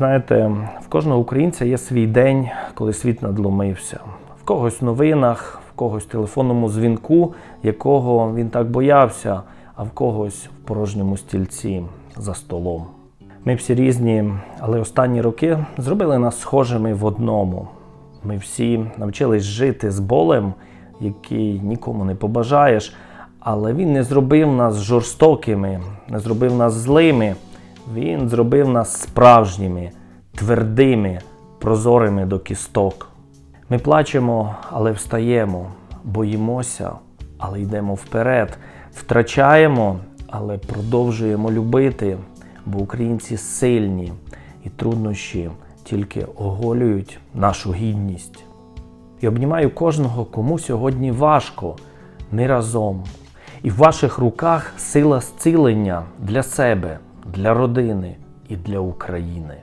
Знаєте, в кожного українця є свій день, коли світ надломився. В когось в новинах, в когось в телефонному дзвінку, якого він так боявся, а в когось в порожньому стільці за столом. Ми всі різні, але останні роки зробили нас схожими в одному. Ми всі навчились жити з болем, який нікому не побажаєш, але він не зробив нас жорстокими, не зробив нас злими. Він зробив нас справжніми, твердими, прозорими до кісток. Ми плачемо, але встаємо, боїмося, але йдемо вперед, втрачаємо, але продовжуємо любити, бо українці сильні і труднощі тільки оголюють нашу гідність. І обнімаю кожного, кому сьогодні важко. Ми разом. І в ваших руках сила зцілення для себе, для родини і для України.